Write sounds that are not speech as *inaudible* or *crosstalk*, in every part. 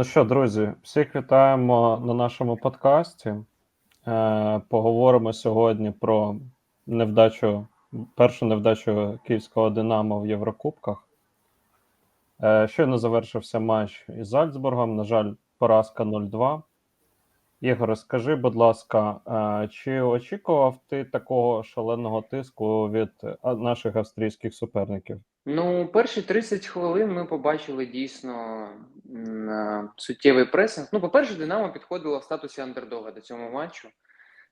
Ну що, друзі, всіх вітаємо на нашому подкасті. Е, поговоримо сьогодні про невдачу, першу невдачу київського Динамо в Єврокубках. Е, щойно завершився матч із Зальцбургом. На жаль, поразка 0-2. Ігор, скажи, будь ласка, е, чи очікував ти такого шаленого тиску від е, наших австрійських суперників? Ну, перші 30 хвилин ми побачили дійсно е, суттєвий пресинг. Ну, по-перше, Динамо підходило в статусі андердога до цього матчу.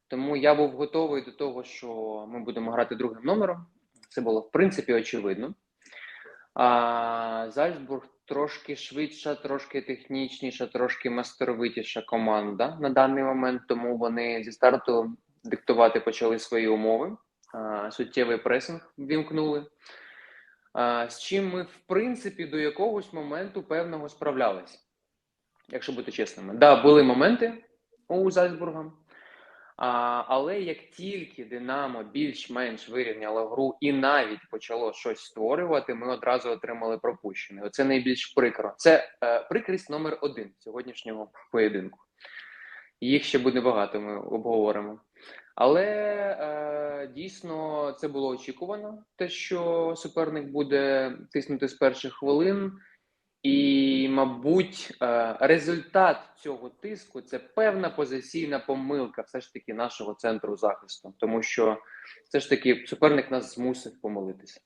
Тому я був готовий до того, що ми будемо грати другим номером. Це було в принципі очевидно. А Зальцбург трошки швидша, трошки технічніша, трошки мастеровитіша команда на даний момент, тому вони зі старту диктувати почали свої умови. А, Суттєвий пресинг вімкнули. З чим ми, в принципі, до якогось моменту певного справлялися, якщо бути чесними. Так, да, були моменти у Зальцбурга, але як тільки Динамо більш-менш вирівняло гру і навіть почало щось створювати, ми одразу отримали пропущене. Оце найбільш прикро. Це е, прикрість номер один сьогоднішнього поєдинку. Їх ще буде багато, ми обговоримо. Але е, дійсно це було очікувано, те, що суперник буде тиснути з перших хвилин. І, мабуть, е, результат цього тиску це певна позиційна помилка, все ж таки, нашого центру захисту, тому що все ж таки суперник нас змусив помилитися.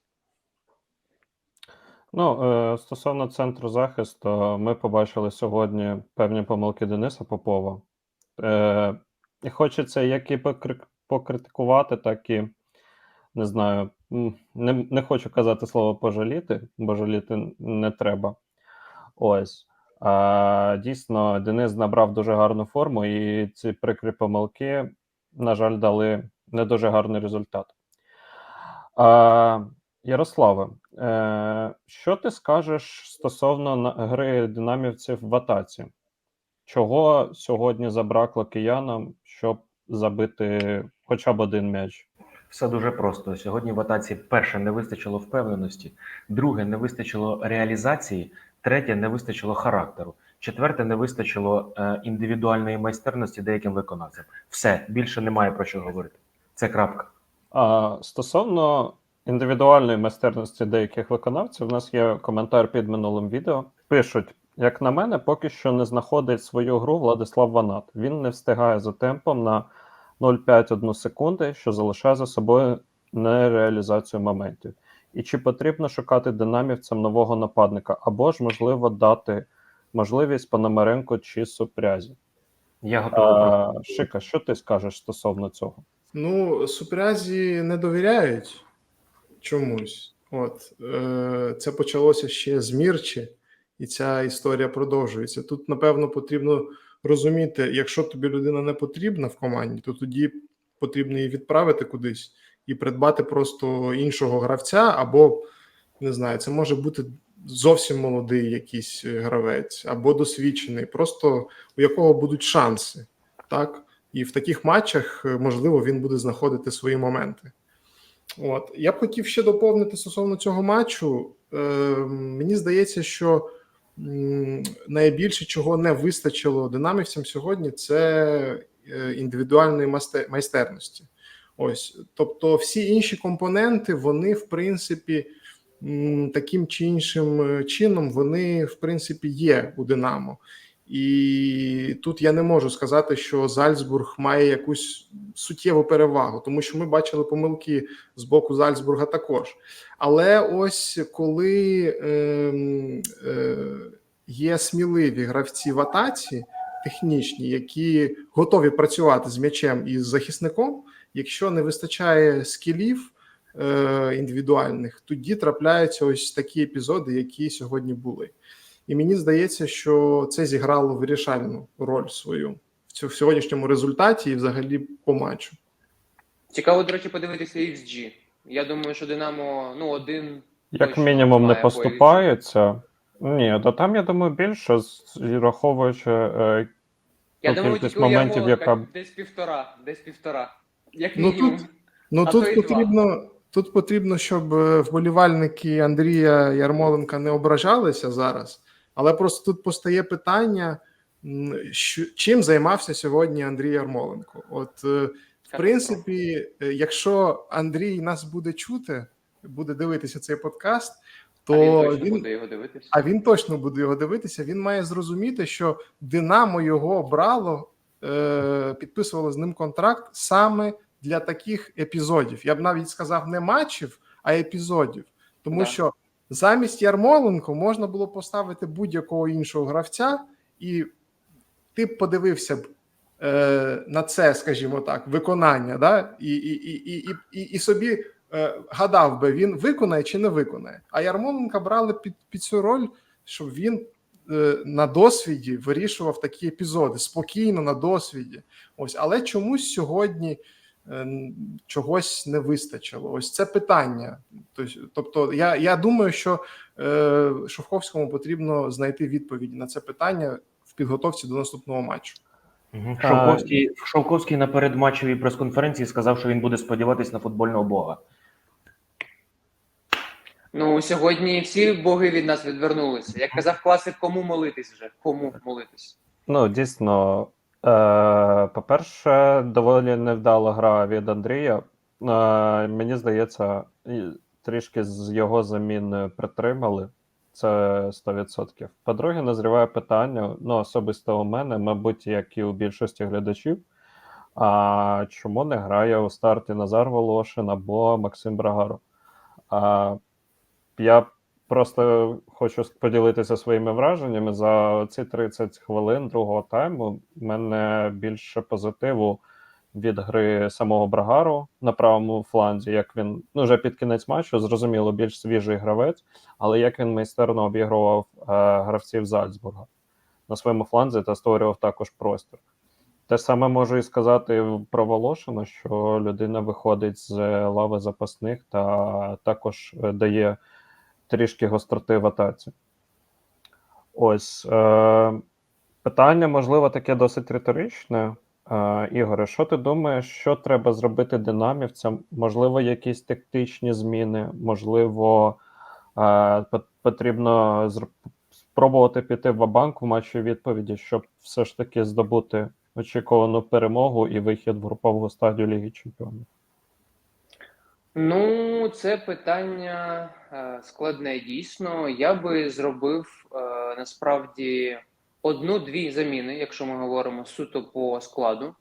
Ну, е, стосовно центру захисту, ми побачили сьогодні певні помилки Дениса Попова. Хочеться як і покритикувати, так і не знаю, не, не хочу казати слово пожаліти, бо жаліти не треба. Ось. А, дійсно, Денис набрав дуже гарну форму, і ці прикрі помилки, на жаль, дали не дуже гарний результат. А, Ярославе, е, що ти скажеш стосовно гри динамівців в атаці? Чого сьогодні забракло киянам, щоб забити хоча б один м'яч? Все дуже просто. Сьогодні в атаці перше не вистачило впевненості, друге не вистачило реалізації, третє не вистачило характеру, четверте не вистачило е, індивідуальної майстерності деяким виконавцям. Все більше немає про що говорити. Це крапка. А стосовно індивідуальної майстерності деяких виконавців, у нас є коментар під минулим відео. Пишуть: як на мене, поки що не знаходить свою гру Владислав Ванат. Він не встигає за темпом на 0,5-1 секунди, що залишає за собою нереалізацію моментів. І чи потрібно шукати динамівцям нового нападника, або ж можливо дати можливість Пономаренко чи Супрязі? Я готовий. А, Шика, що ти скажеш стосовно цього? Ну, супрязі не довіряють чомусь. От е, це почалося ще з Мірчі, і ця історія продовжується. Тут, напевно, потрібно розуміти, якщо тобі людина не потрібна в команді, то тоді потрібно її відправити кудись і придбати просто іншого гравця, або не знаю, це може бути зовсім молодий якийсь е, гравець, або досвідчений, просто у якого будуть шанси, так. І в таких матчах, е, можливо, він буде знаходити свої моменти. От я б хотів ще доповнити стосовно цього матчу. Е, мені здається, що найбільше чого не вистачило динамівцям сьогодні, це е, індивідуальної майстерності. Ось, тобто, всі інші компоненти, вони, в принципі, таким чи іншим е, чином, вони, в принципі, є у Динамо. І тут я не можу сказати, що Зальцбург має якусь суттєву перевагу, тому що ми бачили помилки з боку Зальцбурга також. Але ось коли е, е, є сміливі гравці в атаці, технічні, які готові працювати з м'ячем і з захисником, якщо не вистачає скілів е, індивідуальних, тоді трапляються ось такі епізоди, які сьогодні були. І мені здається, що це зіграло вирішальну роль свою в цьому сьогоднішньому результаті і взагалі по матчу. Цікаво, до речі, подивитися XG. Я думаю, що Динамо ну, один. Як точно мінімум не має по. Ні, то там, я думаю, більше, з- враховуючи е, Я думаю, кількість моментів, яка десь півтора, десь півтора. Як Ну, мінімум. тут- Ну А тут два. потрібно, тут потрібно, щоб е, вболівальники Андрія Ярмоленка не ображалися зараз. Але просто тут постає питання, що, чим займався сьогодні Андрій Ярмоленко. От, е, в принципі, е, якщо Андрій нас буде чути, буде дивитися цей подкаст, то а він точно він, буде його дивитися. а він точно буде його дивитися. Він має зрозуміти, що Динамо його брало, е, підписувало з ним контракт саме для таких епізодів. Я б навіть сказав не матчів, а епізодів. Тому Да. що замість Ярмоленко можна було поставити будь-якого іншого гравця, і ти б подивився б е, на це, скажімо так, виконання, да? і, і, і, і, і, і собі е, гадав би, він виконає чи не виконає. А Ярмоленка брали під, під цю роль, щоб він е, на досвіді вирішував такі епізоди спокійно на досвіді. Ось, але чомусь сьогодні чогось не вистачило. Ось це питання. Тобто, я, я думаю, що е, Шовковському потрібно знайти відповіді на це питання в підготовці до наступного матчу. Шовковський, Шовковський на передматчевій прес-конференції сказав, що він буде сподіватись на футбольного бога. Ну сьогодні всі боги від нас відвернулися. Як казав класик, кому молитись вже? Кому молитись? Ну, дійсно, е, по-перше, доволі невдала гра від Андрія. Е, мені здається, трішки з його замін притримали. Це 100%. По-друге, назріває питання, ну, особисто у мене, мабуть, як і у більшості глядачів. А чому не грає у старті Назар Волошин або Максим Брагаров? А, я просто хочу поділитися своїми враженнями. За ці 30 хвилин другого тайму в мене більше позитиву від гри самого Брагару на правому фланзі. Як він ну вже під кінець матчу зрозуміло більш свіжий гравець, але як він майстерно обігрував е, гравців Зальцбурга на своєму фланзі та створював також простір. Те саме можу і сказати про Волошина, що людина виходить з лави запасних та також е, дає трішки гостроти в атаці. Ось е, питання, можливо, таке досить риторичне. Е, Ігоре, що ти думаєш, що треба зробити динамівцям? Можливо, якісь тактичні зміни, можливо, е, потрібно спробувати піти в банк в матчі відповіді, щоб все ж таки здобути очікувану перемогу і вихід в групову стадію Ліги Чемпіонів. Ну, це питання е, складне дійсно. Я би зробив е, насправді одну-дві заміни, якщо ми говоримо суто по складу.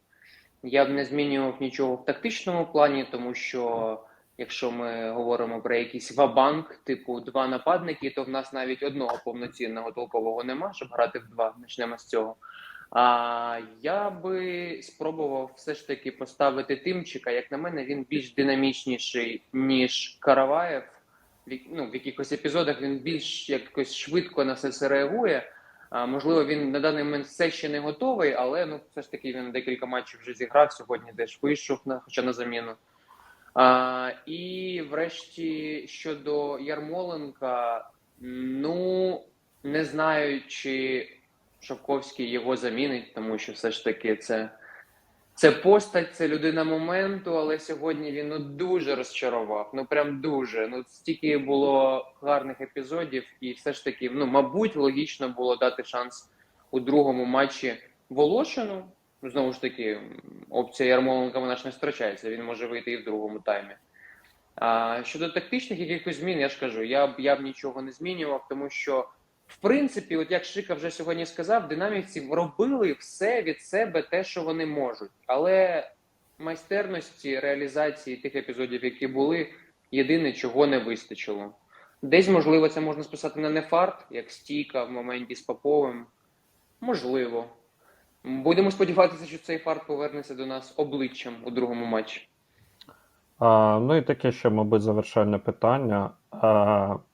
Я б не змінював нічого в тактичному плані, тому що якщо ми говоримо про якийсь вабанк, типу два нападники, то в нас навіть одного повноцінного толкового нема, щоб грати в два. Почнемо з цього. А я би спробував все ж таки поставити Тимчика. Як на мене, він більш динамічніший, ніж Караваєв. Ну, в якихось епізодах він більш якось швидко на все це реагує. А, можливо, він на даний момент все ще не готовий, але ну все ж таки він декілька матчів вже зіграв. Сьогодні теж вийшов на хоча на заміну. А, і врешті щодо Ярмоленка, ну не знаю, чи Шовковський його замінить, тому що все ж таки це, це постать, це людина моменту, але сьогодні він ну, дуже розчарував. Ну прям дуже. Ну стільки було гарних епізодів, і все ж таки, ну мабуть, логічно було дати шанс у другому матчі Волошину. Ну, Знову ж таки, опція Ярмоленка вона ж не втрачається, він може вийти і в другому таймі. А щодо тактичних якихось змін, я ж кажу, я б я б нічого не змінював, тому що в принципі, от як Шика вже сьогодні сказав, динамівці робили все від себе те, що вони можуть, але майстерності реалізації тих епізодів, які були, єдине, чого не вистачило. Десь, можливо, це можна списати на нефарт, як стійка в моменті з Поповим. Можливо. Будемо сподіватися, що цей фарт повернеться до нас обличчям у другому матчі. А, ну і таке ще, мабуть, завершальне питання.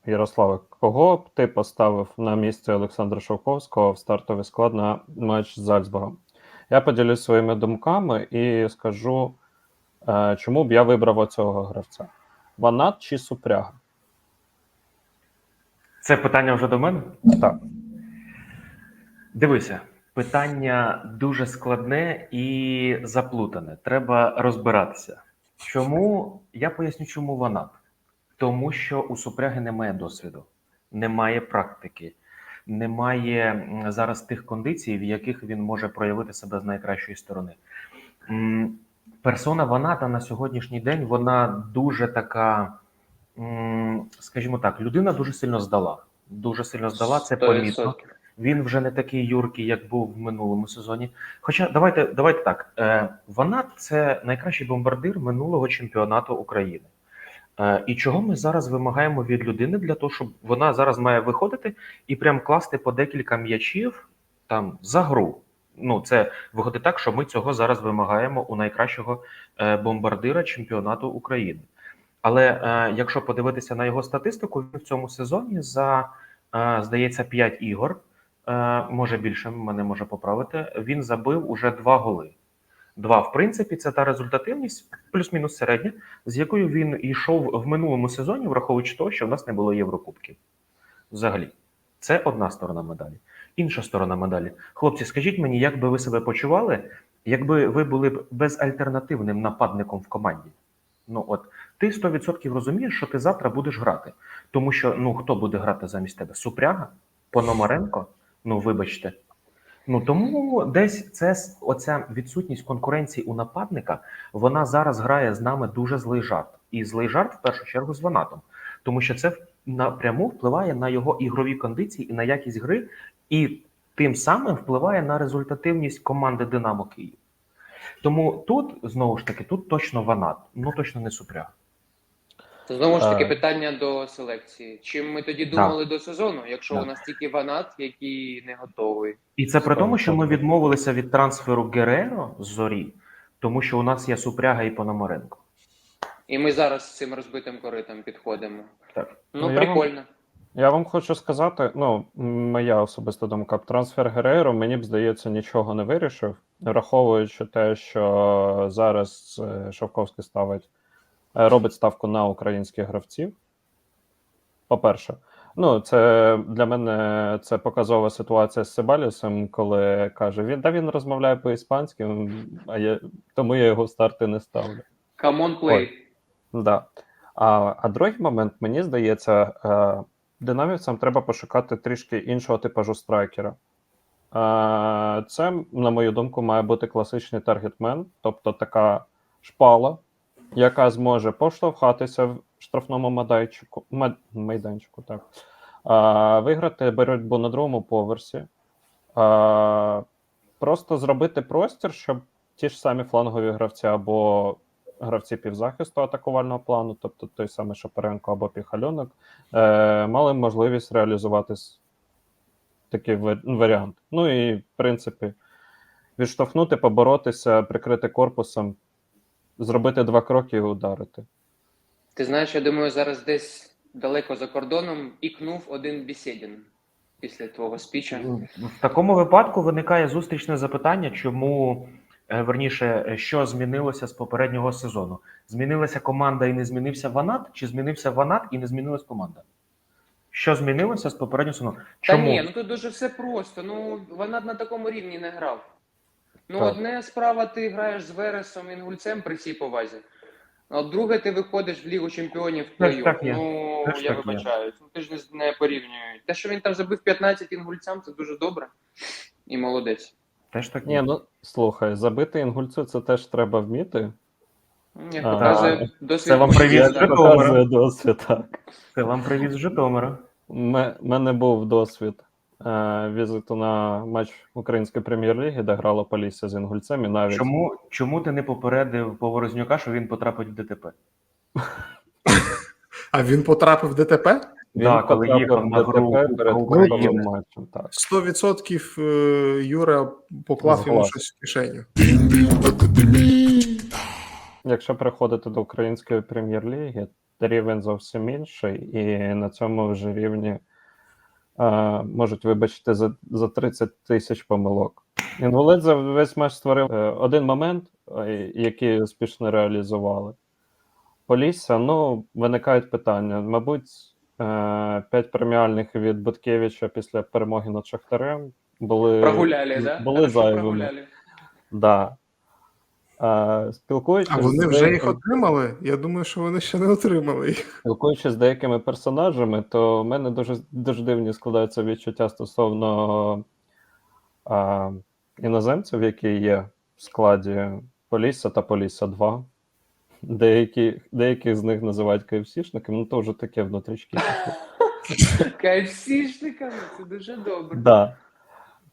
Ярославе, кого б ти поставив на місце Олександра Шовковського в стартовий склад на матч з Зальцбургом? Я поділюсь своїми думками і скажу, е, чому б я вибрав оцього гравця: Ванат чи Супряга? Це питання вже до мене? Так. Дивися, питання дуже складне і заплутане. Треба розбиратися. Чому я поясню, чому вона? Тому що у супряги немає досвіду, немає практики. немає зараз тих кондицій, в яких він може проявити себе з найкращої сторони. Персона Ваната на сьогоднішній день вона дуже така, скажімо так, людина дуже сильно здала. Дуже сильно здала, це 100%. помітно. Він вже не такий юркий, як був в минулому сезоні. Хоча давайте, давайте так. Е, Ванат це найкращий бомбардир минулого чемпіонату України. Е, і чого ми зараз вимагаємо від людини для того, щоб вона зараз має виходити і прям класти по декілька м'ячів там за гру. Ну, це виходить так, що ми цього зараз вимагаємо у найкращого е, бомбардира чемпіонату України. Але е, якщо подивитися на його статистику, він в цьому сезоні за здається 5 ігор, може більше мене може поправити. Він забив уже два голи. Два, в принципі, це та результативність, плюс-мінус середня, з якою він йшов в минулому сезоні, враховуючи того, що в нас не було Єврокубків. Взагалі, це одна сторона медалі. Інша сторона медалі. Хлопці, скажіть мені, як би ви себе почували, якби ви були б безальтернативним нападником в команді? Ну от ти 100% розумієш, що ти завтра будеш грати. Тому що ну хто буде грати замість тебе? Супряга? Пономаренко? Ну, вибачте. Ну тому десь це оця відсутність конкуренції у нападника, вона зараз грає з нами дуже злий жарт. І злий жарт в першу чергу з Ванатом, тому що це напряму впливає на його ігрові кондиції і на якість гри, і тим самим впливає на результативність команди Динамо Київ. Тому тут знову ж таки, тут точно Ванат, ну точно не Супряга. То знову ж таки Е. питання до селекції. Чим ми тоді Так. думали до сезону, якщо Так. у нас тільки ванат, який не готовий? І це при тому, що ми відмовилися від трансферу Гереро з зорі, тому що у нас є Супряга і Пономаренко. І ми зараз з цим розбитим коритом підходимо. Так. Ну, Ну, я вам- прикольно. Я вам хочу сказати, ну, моя особиста думка, трансфер Герейро, мені б здається, нічого не вирішив, враховуючи те, що зараз е, Шовковський ставить, робить ставку на українських гравців. По-перше, ну, це для мене це показова ситуація з Себалісом, коли каже, він да він розмовляє по-іспанськи, а я, тому я його в старти не ставлю. Come on, play. Да. А, а другий момент, мені здається, е, динамівцям треба пошукати трішки іншого типажу страйкера. Е, це, на мою думку, має бути класичний таргетмен, тобто така шпала, яка зможе поштовхатися в штрафному майданчику, майданчику так. Е, виграти боротьбу на другому поверсі. Е, просто зробити простір, щоб ті ж самі флангові гравці або гравці півзахисту атакувального плану, тобто той самий Шапаренко або Піхальонок, е, мали можливість реалізувати такий варіант. Ну і, в принципі, відштовхнути, поборотися, прикрити корпусом, зробити два кроки і ударити. Ти знаєш, я думаю, зараз десь далеко за кордоном ікнув один Бісєдін після твого спіча. В такому випадку виникає зустрічне запитання, чому е, верніше, е, що змінилося з попереднього сезону? Змінилася команда і не змінився Ванат, чи змінився Ванат і не змінилась команда? Що змінилося з попереднього сезону? Та ні, ну тут дуже все просто. Ну, вона на такому рівні не грав. Ну, Так. одне справа, ти граєш з Вересом інгульцем при цій повазі. А друге, ти виходиш в Лігу Чемпіонів в плей-офф. так є. Ну, я так є. вибачаюсь. Ну, ти ж не, не порівнюєш. Те, що він там забив 15 інгульцям, це дуже добре. І молодець. Теж так Ні, ну слухай, забити інгульцю це теж треба вміти. А, показує досвід. це вам моїх привіт з. Житомира. Показує досвід, так. Це вам привіз з Житомира. У мене був досвід візиту на матч Української прем'єр-ліги, де грало Полісся з інгульцем, і навіть Чому, чому ти не попередив Поворознюка, що він потрапить в ДТП? *laughs* А він потрапив в ДТП? він Да, коли їхав на ДТП перед України. матчем. Так. 100% е, Юра поклав йому щось в кишеню. Якщо переходити до української прем'єр-ліги, рівень зовсім інший, і на цьому вже рівні е, можуть вибачити за, за 30 тисяч помилок. Інгулець за весь матч створив е, один момент, е, який успішно реалізували. Полісся, ну, виникають питання. Мабуть, е, п'ять преміальних від Буткевича після перемоги над Шахтарем були, Прогуляли, да? були зайвими. прогуляли. Да. А, спілкуючись, А вони вже їх отримали? Я думаю, що вони ще не отримали їх. спілкуючись з деякими персонажами, то в мене дуже, дуже дивні складаються відчуття стосовно а, іноземців, які є в складі Полісся та Полісся 2. Деякі, деяких з них називають КФСішниками, ну то вже таке внутрішки. *laughs* КФСішниками, це дуже добре. Да.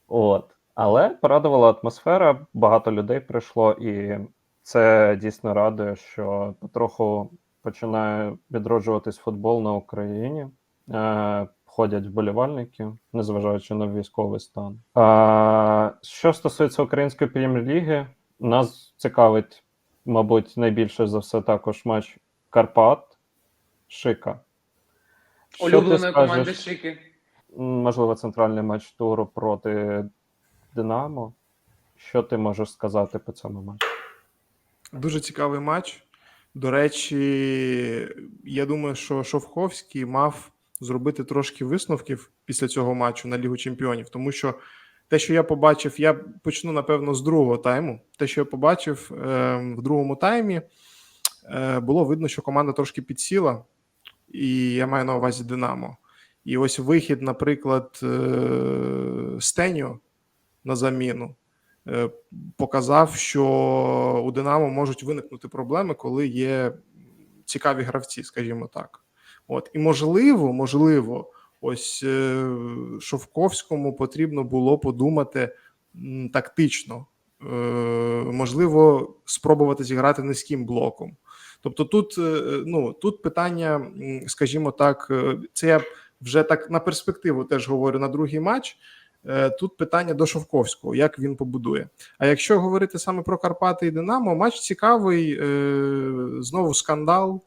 От. Але порадувала атмосфера, багато людей прийшло, і це дійсно радує, що потроху починає відроджуватись футбол на Україні. Е, ходять вболівальники, незважаючи на військовий стан. А, що стосується української прем'єр-ліги, нас цікавить, мабуть, найбільше за все також матч Карпат Шика. Улюбленої команди Шики. можливо, центральний матч туру проти Динамо. Що ти можеш сказати по цьому матчу? Дуже цікавий матч. До речі, я думаю, що Шовховський мав зробити трошки висновків після цього матчу на Лігу Чемпіонів, тому що те, що я побачив, я почну напевно з другого тайму. Те, що я побачив е, в другому таймі, е, було видно, що команда трошки підсіла, і я маю на увазі Динамо. І ось вихід, наприклад, е, Стеньо на заміну е, показав, що у Динамо можуть виникнути проблеми, коли є цікаві гравці, скажімо так. От і можливо, можливо, ось е, Шовковському потрібно було подумати тактично. Е, можливо, спробувати зіграти низьким блоком. Тобто, тут, ну, тут питання, скажімо так, це я вже так на перспективу теж говорю на другий матч. Е, Тут питання до Шовковського, як він побудує. А якщо говорити саме про Карпати і Динамо, матч цікавий. е, Знову скандал.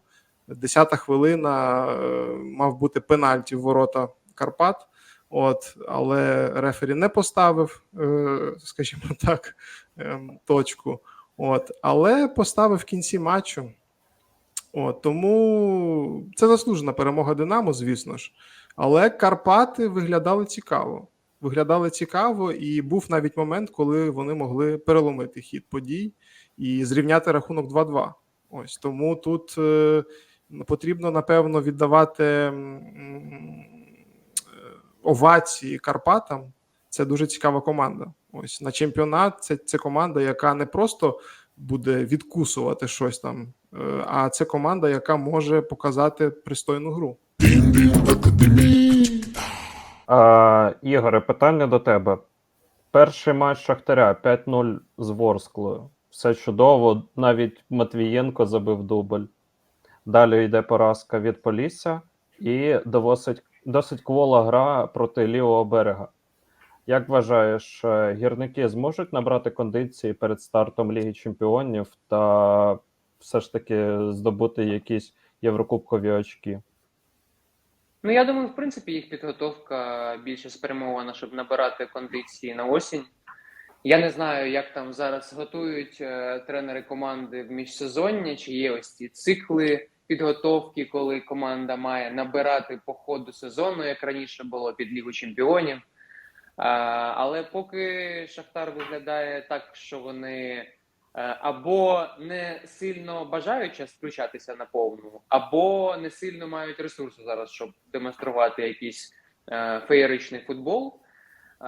Десята хвилина е, мав бути пенальті в ворота Карпат. От, але рефері не поставив, скажімо так, ем, точку. От, але поставив в кінці матчу. От, тому це заслужена перемога Динамо, звісно ж. Але Карпати виглядали цікаво. Виглядали цікаво, і був навіть момент, коли вони могли переломити хід подій і зрівняти рахунок 2-2. Ось тому тут е, потрібно напевно віддавати е, овації Карпатам. Це дуже цікава команда. Ось на чемпіонат це, це команда, яка не просто буде відкусувати щось там, е, а це команда, яка може показати пристойну гру. А, Ігоре, питання до тебе. Перший матч Шахтаря 5-0 з Ворсклою. Все чудово, навіть Матвієнко забив дубль. Далі йде поразка від Полісся і досить, досить квола гра проти лівого берега. Як вважаєш, е, гірники зможуть набрати кондиції перед стартом Ліги Чемпіонів та все ж таки здобути якісь єврокубкові очки? Ну, я думаю, в принципі, їх підготовка більше спрямована, щоб набирати кондиції на осінь. Я не знаю, як там зараз готують е, тренери команди в міжсезоння, чи є ось ці цикли підготовки, коли команда має набирати по ходу сезону, як раніше було під Лігу Чемпіонів. Але поки Шахтар виглядає так, що вони або не сильно бажають час включатися на повну, або не сильно мають ресурсу зараз, щоб демонструвати якийсь е, феєричний футбол. Е,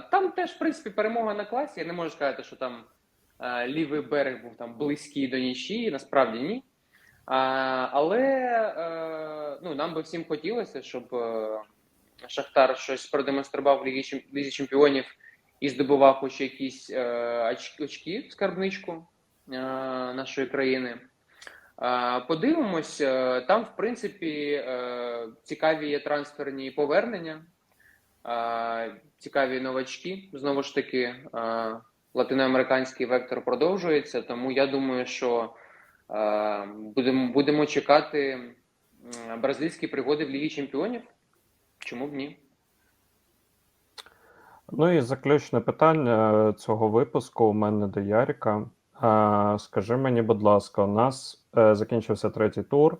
там теж, в принципі, перемога на класі. Я не можу сказати, що там е, лівий берег був там близький до нічії, насправді ні. Але е, ну, нам би всім хотілося, щоб е, Шахтар щось продемонстрував в Лізі Чемпіонів і здобував хоч якісь е, очки в скарбничку е, нашої країни. Е, подивимось, там, в принципі, цікаві є трансферні повернення, цікаві новачки. Знову ж таки, латиноамериканський вектор продовжується, тому я думаю, що будемо, будемо чекати бразильські пригоди в Лігі Чемпіонів. Чому б ні? Ну і заключне питання цього випуску у мене до Яріка. Скажи мені, будь ласка, у нас е, закінчився третій тур.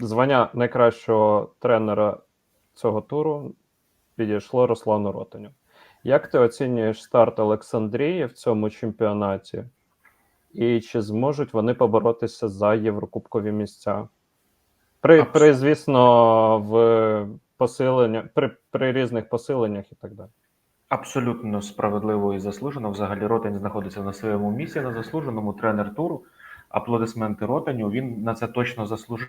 Звання найкращого тренера цього туру підійшло Руслану Ротаню. Як ти оцінюєш старт Олександрії в цьому чемпіонаті? І чи зможуть вони поборотися за єврокубкові місця? При, при звісно, в посилення, при, при різних посиленнях і так далі. Абсолютно справедливо і заслужено. Взагалі Ротань знаходиться на своєму місці, на заслуженому тренер туру. Аплодисменти Ротаню. Він на це точно заслужив.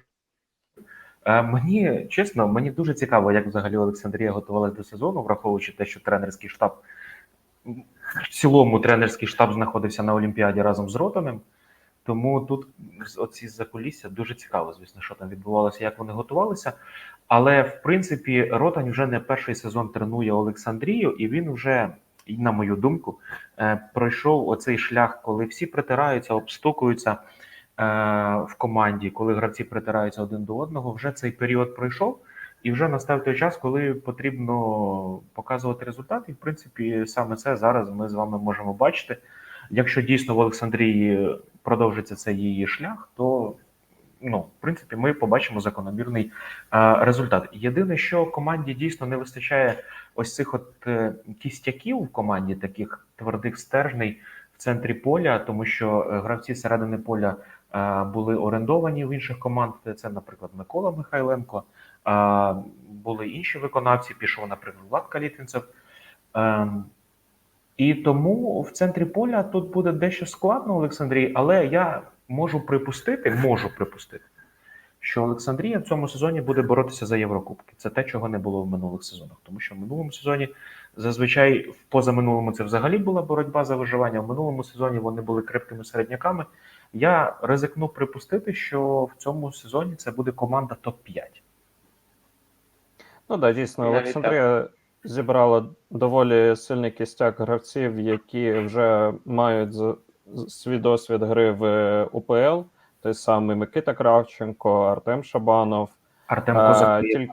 Е, мені чесно, мені дуже цікаво, як взагалі Олександрія готувалася до сезону, враховуючи те, що тренерський штаб в цілому тренерський штаб знаходився на Олімпіаді разом з Ротанем. Тому тут оці закулісся дуже цікаво, звісно, що там відбувалося, як вони готувалися. Але в принципі, Ротань вже не перший сезон тренує Олександрію, і він вже, на мою думку, е, пройшов оцей шлях, коли всі притираються, обстукуються е, в команді, коли гравці притираються один до одного. Вже цей період пройшов, і вже настав той час, коли потрібно показувати результат. І в принципі, саме це зараз ми з вами можемо бачити. Якщо дійсно в Олександрії продовжиться цей її шлях, то ну, в принципі, ми побачимо закономірний е, результат. Єдине, що команді дійсно не вистачає ось цих от е, кістяків в команді, таких твердих стержней в центрі поля, тому що е, гравці середини поля були орендовані в інших команд. Це, наприклад, Микола Михайленко. були інші виконавці. Пішов, наприклад, Влад Калітвінцев. І тому в центрі поля тут буде дещо складно Олександрії, але я можу припустити, можу припустити, що Олександрія в цьому сезоні буде боротися за Єврокубки. Це те, чого не було в минулих сезонах. Тому що в минулому сезоні зазвичай в позаминулому це взагалі була боротьба за виживання. В минулому сезоні вони були крепкими середняками. Я ризикну припустити, що в цьому сезоні це буде команда топ-5. Ну так, дійсно, Олександрія зібрала доволі сильний кістяк гравців, які вже мають з- свій досвід гри в УПЛ. Той самий Микита Кравченко, Артем Шабанов, Артем А, Козак. тільки-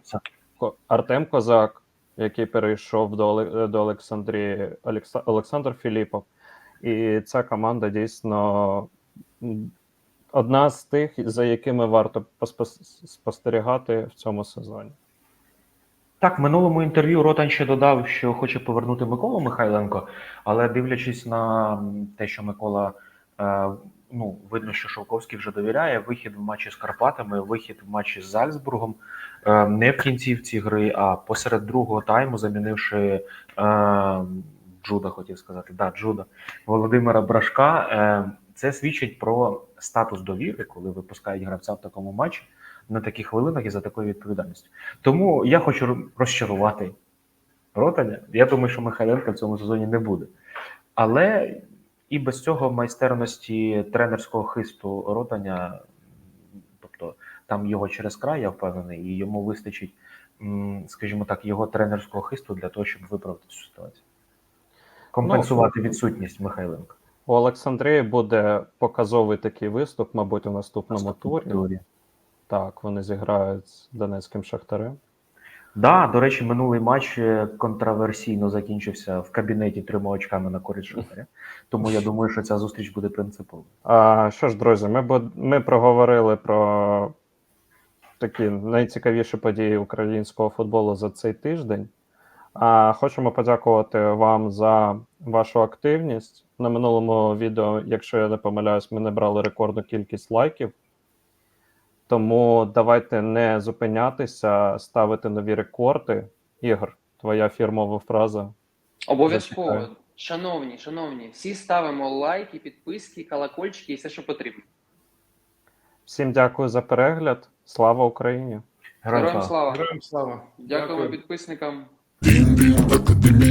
Ко- Артем Козак, який перейшов до, до Олександрії, Олекса- Олександр Філіпов. І ця команда дійсно одна з тих, за якими варто спостерігати в цьому сезоні. Так, в минулому інтерв'ю Ротан ще додав, що хоче повернути Миколу Михайленко, але дивлячись на те, що Микола, е, ну, видно, що Шовковський вже довіряє, вихід в матчі з Карпатами, вихід в матчі з Зальцбургом, е, не в кінцівці гри, а посеред другого тайму, замінивши е, Джуда, хотів сказати, да, Джуда, Володимира Брашка. Це свідчить про статус довіри, коли випускають гравця в такому матчі на таких хвилинах і за такою відповідальністю. Тому я хочу розчарувати Ротаня. Я думаю, що Михайленка в цьому сезоні не буде. Але і без цього майстерності тренерського хисту Ротаня, тобто там його через край, я впевнений, і йому вистачить, скажімо так, його тренерського хисту для того, щоб виправити цю ситуацію. Компенсувати відсутність Михайленка. У Олександрії буде показовий такий виступ, мабуть, у наступному турі. Так, вони зіграють з Донецьким Шахтарем. Да, до речі, минулий матч е, контраверсійно закінчився в кабінеті трьома очками на користь Шахтаря. Тому я думаю, що ця зустріч буде принциповою. А, що ж, друзі, ми, ми проговорили про такі найцікавіші події українського футболу за цей тиждень. А, хочемо подякувати вам за вашу активність. На минулому відео, якщо я не помиляюсь, ми набрали рекордну кількість лайків. Тому давайте не зупинятися, ставити нові рекорди. Ігор, твоя фірмова фраза. Обов'язково. Шановні, шановні, всі ставимо лайки, підписки, колокольчики і все, що потрібно. Всім дякую за перегляд. Слава Україні! Героям слава! Героям слава. Дякуємо підписникам. Bim bim